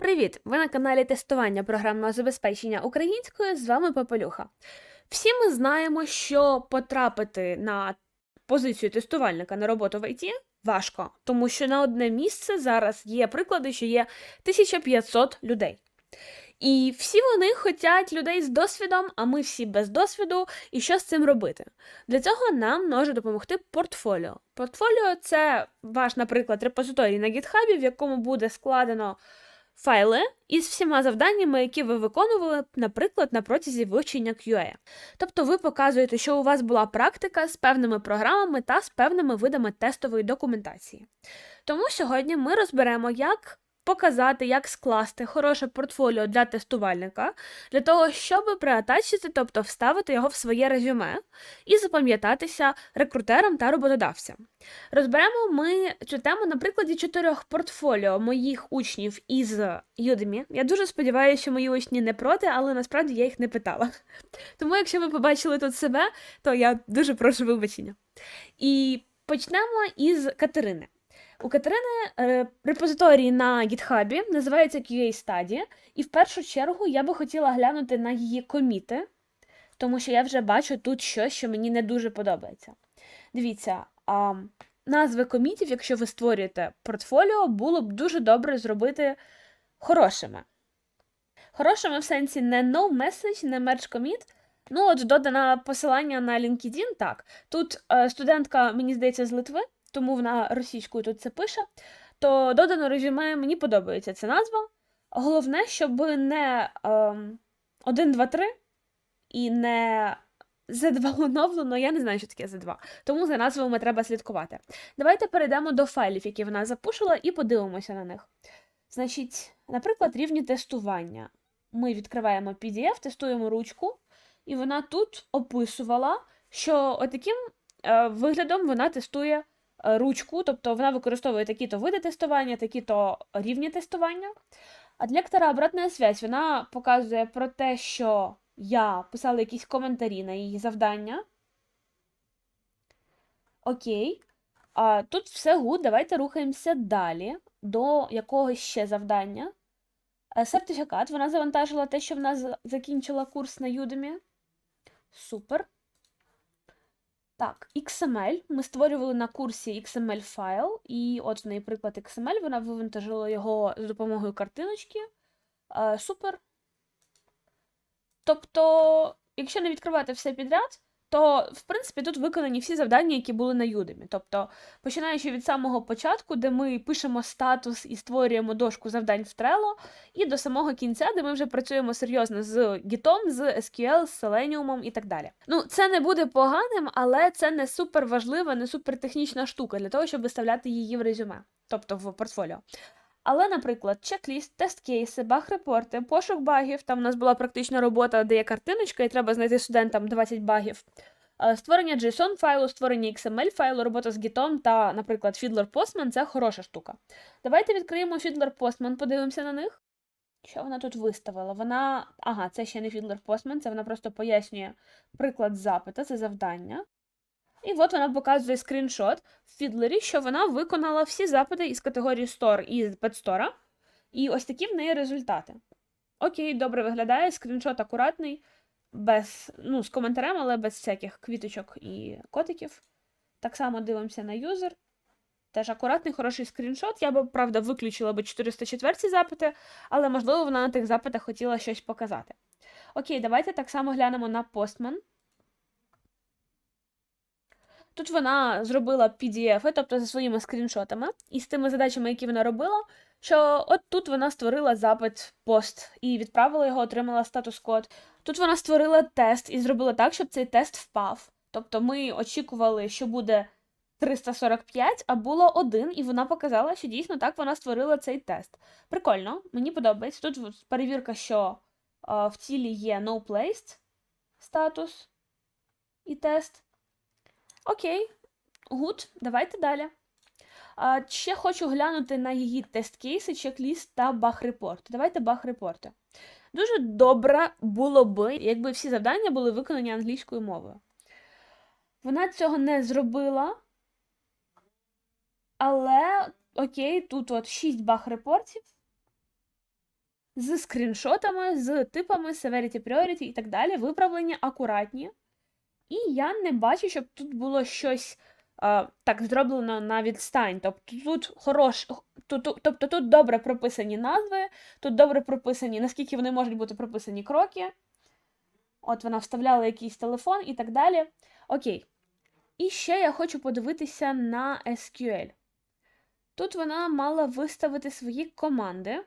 Привіт! Ви на каналі тестування програмного забезпечення українською. З вами Попелюха. Всі ми знаємо, що потрапити на позицію тестувальника на роботу в ІТ важко, тому що на одне місце зараз є приклади, що є 1500 людей. І всі вони хочуть людей з досвідом, а ми всі без досвіду. І що з цим робити? Для цього нам може допомогти портфоліо. Портфоліо це ваш, наприклад, репозиторій на GitHub, в якому буде складено файли із всіма завданнями, які ви виконували, наприклад, на протязі вивчення QA. Тобто ви показуєте, що у вас була практика з певними програмами та з певними видами тестової документації. Тому сьогодні ми розберемо, як показати, як скласти хороше портфоліо для тестувальника, для того, щоб приатачити, тобто вставити його в своє резюме і запам'ятатися рекрутерам та роботодавцям. Розберемо ми цю тему на прикладі чотирьох портфоліо моїх учнів із Udemy. Я дуже сподіваюся, що мої учні не проти, але насправді я їх не питала. Тому, якщо ви побачили тут себе, то я дуже прошу вибачення. І почнемо із Катерини. У Катерини е, репозиторій на GitHub називається QA Study, і в першу чергу я би хотіла глянути на її коміти, тому що я вже бачу тут щось, що мені не дуже подобається. Дивіться, а, назви комітів, якщо ви створюєте портфоліо, було б дуже добре зробити хорошими. Хорошими в сенсі не no message, не merge commit. Ну, от додано посилання на LinkedIn, так. Тут е, студентка, мені здається, з Литви, тому вона російською тут це пише. То додано резюме, мені подобається ця назва. Головне, щоб не е, 1, 2, 3 і не Z2 оновлено, я не знаю, що таке Z2. Тому за назвами треба слідкувати. Давайте перейдемо до файлів, які вона запушила, і подивимося на них. Значить, наприклад, рівні тестування. Ми відкриваємо PDF, тестуємо ручку, і вона тут описувала, що отаким е, виглядом вона тестує ручку, тобто вона використовує такі-то види тестування, такі-то рівні тестування. А для лектора обратна связь вона показує про те, що я писала якісь коментарі на її завдання. Окей. А, Тут все гуд, давайте рухаємося далі до якогось ще завдання. Е, Сертифікат. Вона завантажила те, що вона закінчила курс на Udemy. Супер. Так, XML. Ми створювали на курсі XML файл, і от в неї приклад XML, вона вивантажила його з допомогою картиночки. Е, Супер. Тобто, якщо не відкривати все підряд, то, в принципі, тут виконані всі завдання, які були на Udemy. Тобто, починаючи від самого початку, де ми пишемо статус і створюємо дошку завдань в Trello, і до самого кінця, де ми вже працюємо серйозно з Git, з SQL, з Selenium і так далі. Ну, це не буде поганим, але це не супер важлива, не супер технічна штука для того, щоб виставляти її в резюме, тобто в портфоліо. Але, наприклад, чек-ліст, тест-кейси, баг-репорти, пошук багів. Там у нас була практична робота, де є картиночка, і треба знайти студентам 20 багів. Е, Створення JSON файлу, створення XML файлу, робота з Git та, наприклад, Fiddler Postman це хороша штука. Давайте відкриємо Fiddler Postman, подивимося на них. Що вона тут виставила? Вона. Ага, це ще не Fiddler Postman, це вона просто пояснює приклад запита, це завдання. І от вона показує скріншот в Фідлері, що вона виконала всі запити із категорії Store і Pet І ось такі в неї результати. Окей, добре виглядає, скріншот акуратний, без, ну, з коментарем, але без всяких квіточок і котиків. Так само дивимося на юзер. Теж акуратний, хороший скріншот. Я би, правда, виключила би 404 запити, але, можливо, вона на тих запитах хотіла щось показати. Окей, давайте так само глянемо на Postman. Тут вона зробила PDF, тобто за своїми скріншотами, і з тими задачами, які вона робила, що от тут вона створила запит пост і відправила його, отримала статус-код. Тут вона створила тест і зробила так, щоб цей тест впав. Тобто ми очікували, що буде 345, а було один, і вона показала, що дійсно так вона створила цей тест. Прикольно, мені подобається. Тут перевірка, що в цілі є no placed статус і тест. Окей, гуд, давайте далі. А, ще хочу глянути на її тест-кейси, чек-ліст та баг-репорт. Давайте баг-репорти. Дуже добре було би, якби всі завдання були виконані англійською мовою. Вона цього не зробила. Але, окей, тут от 6 баг-репортів. з скріншотами, з типами severity priority і так далі, виправлені акуратні. І я не бачу, щоб тут було щось а, так зроблено на відстань. Тобто тут хорош, тут, тобто тут добре прописані назви, тут добре прописані, наскільки вони можуть бути прописані кроки. От вона вставляла якийсь телефон і так далі. Окей. І ще я хочу подивитися на SQL. Тут вона мала виставити свої команди.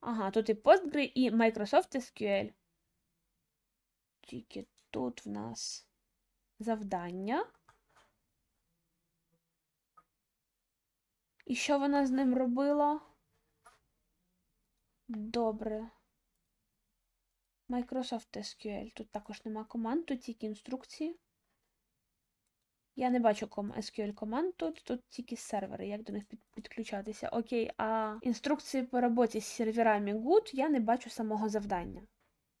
Ага, тут і Postgre, і Microsoft SQL. Тільки тут в нас завдання. І що вона з ним робила? Добре. Microsoft SQL. Тут також нема команд, тут тільки інструкції. Я не бачу SQL команд тут, тут тільки сервери, як до них підключатися. Окей, а інструкції по роботі з серверами good я не бачу самого завдання.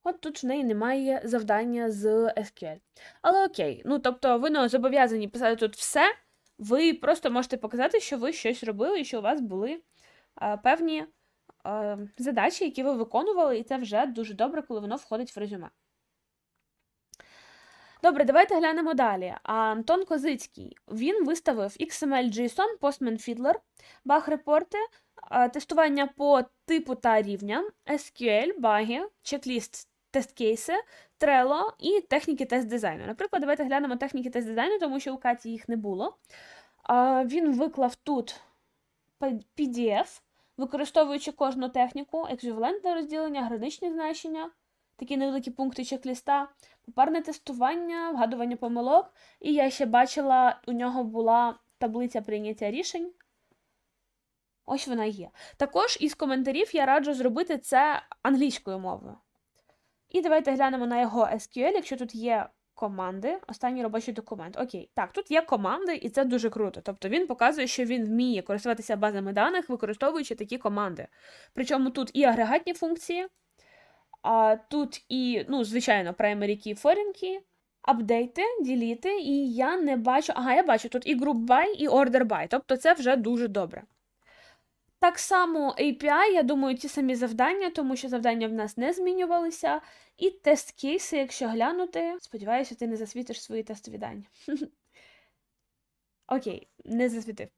От тут в неї немає завдання з SQL. Але окей, ну тобто ви не зобов'язані писати тут все. Ви просто можете показати, що ви щось робили і що у вас були а, певні а, задачі, які ви виконували, і це вже дуже добре, коли воно входить в резюме. Добре, давайте глянемо далі. Антон Козицький він виставив XML JSON, Postman Fiddler, баг-репорти, тестування по типу та рівням, SQL, баги, чек-ліст, тест-кейси, Trello і техніки тест-дизайну. Наприклад, давайте глянемо техніки тест-дизайну, тому що у Каті їх не було. Він виклав тут PDF, використовуючи кожну техніку, еквівалентне розділення, граничні значення, такі невеликі пункти чек-ліста, попарне тестування, вгадування помилок. І я ще бачила, у нього була таблиця прийняття рішень. Ось вона є. Також із коментарів я раджу зробити це англійською мовою. І давайте глянемо на його SQL, якщо тут є команди, останній робочий документ. Окей, так, тут є команди, і це дуже круто. Тобто він показує, що він вміє користуватися базами даних, використовуючи такі команди. Причому тут і агрегатні функції, а тут і, ну, звичайно, primary key, foreign key, апдейти, діліти, і я не бачу. Ага, я бачу тут і group by, і order by. Тобто це вже дуже добре. Так само API, я думаю, ті самі завдання, тому що завдання в нас не змінювалися. І тест-кейси, якщо глянути, сподіваюся, ти не засвітиш свої тестові дані. Окей, не засвітив.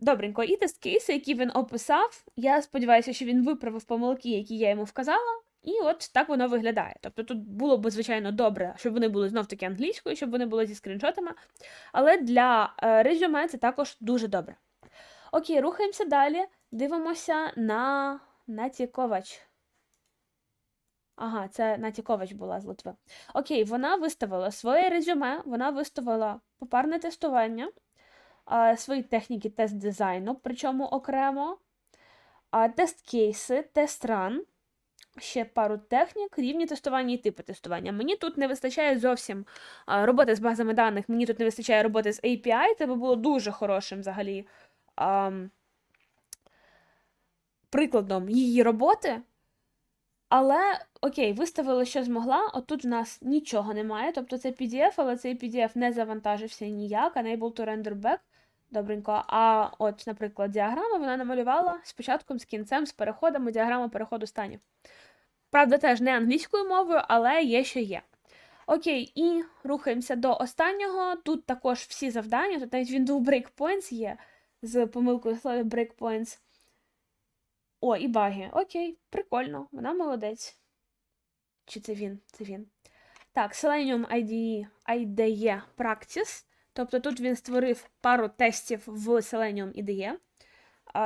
Добренько, і тест-кейси, які він описав, я сподіваюся, що він виправив помилки, які я йому вказала. І от так воно виглядає. Тобто тут було б, звичайно, добре, щоб вони були знов-таки англійською, щоб вони були зі скріншотами. Але для е, резюме це також дуже добре. Окей, рухаємося далі. Дивимося на Наті Ковач. Ага, це Наті Ковач була з Литви. Окей, вона виставила своє резюме, вона виставила попарне тестування, свої техніки тест-дизайну, причому окремо, тест-кейси, тест-ран, ще пару технік, рівні тестування і типи тестування. Мені тут не вистачає зовсім роботи з базами даних, мені тут не вистачає роботи з API, це би було дуже хорошим взагалі. ам, прикладом її роботи. Але окей, виставила, що змогла. Отут в нас нічого немає. Тобто це PDF, але цей PDF не завантажився ніяк, unable to render back. Добренько. А от, наприклад, діаграма вона намалювала з початком, з кінцем, з переходами, діаграма переходу станів. Правда, теж не англійською мовою, але є, що є. Окей, і рухаємося до останнього. Тут також всі завдання, тут навіть Windows Breakpoints є з помилкою слова Breakpoints. О, і баги. Окей, прикольно, вона молодець. Чи це він? Це він. Так, Selenium IDE, IDE Practice. Тобто тут він створив пару тестів в Selenium IDE.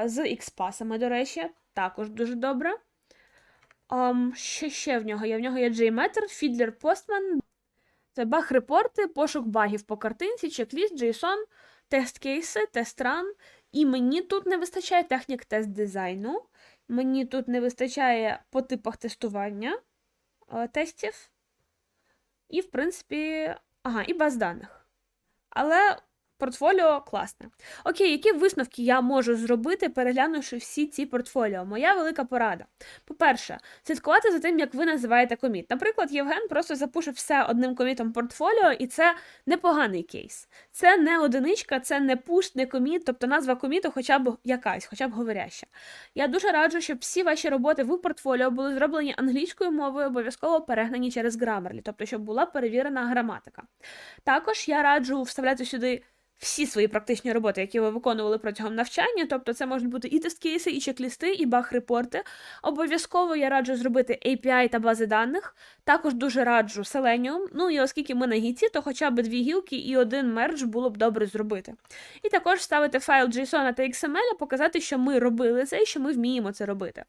З XPath, до речі, також дуже добре. Um, що ще в нього є? В нього є JMeter, Fiddler Postman, це баг-репорти, пошук багів по картинці, чек-ліст, JSON, тест-кейси, тест-ран. І мені тут не вистачає технік тест-дизайну. Мені тут не вистачає по типах тестування е, тестів. І, в принципі, ага, і баз даних. Але портфоліо класне. Окей, які висновки я можу зробити, переглянувши всі ці портфоліо? Моя велика порада. По-перше, слідкувати за тим, як ви називаєте коміт. Наприклад, Євген просто запушив все одним комітом портфоліо, і це непоганий кейс. Це не одиничка, це не пуш, не коміт, тобто назва коміту хоча б якась, хоча б говоряща. Я дуже раджу, щоб всі ваші роботи в портфоліо були зроблені англійською мовою, обов'язково перегнані через Grammarly, тобто щоб була перевірена граматика. Також я раджу вставляти сюди всі свої практичні роботи, які ви виконували протягом навчання, тобто це можуть бути і тест-кейси, і чек-лісти, і баг-репорти. Обов'язково я раджу зробити API та бази даних. Також дуже раджу Selenium. Ну і оскільки ми на гіті, то хоча б дві гілки і один мердж було б добре зробити. І також вставити файл JSON та XML, показати, що ми робили це і що ми вміємо це робити.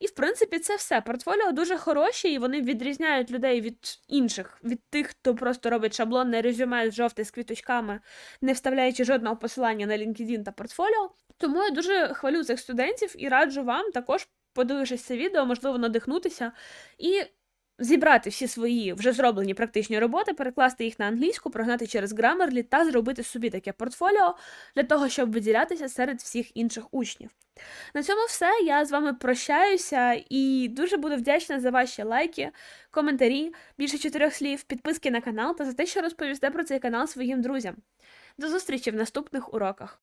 І в принципі це все. Портфоліо дуже хороші, і вони відрізняють людей від інших, від тих, хто просто робить шаблонне резюме з жовте з квіточками, не вставляючи жодного посилання на LinkedIn та портфоліо. Тому я дуже хвалю цих студентів і раджу вам також, подивившись це відео, можливо, надихнутися і зібрати всі свої вже зроблені практичні роботи, перекласти їх на англійську, прогнати через Grammarly та зробити собі таке портфоліо для того, щоб виділятися серед всіх інших учнів. На цьому все. Я з вами прощаюся і дуже буду вдячна за ваші лайки, коментарі, більше чотирьох слів, підписки на канал та за те, що розповісте про цей канал своїм друзям. До зустрічі в наступних уроках.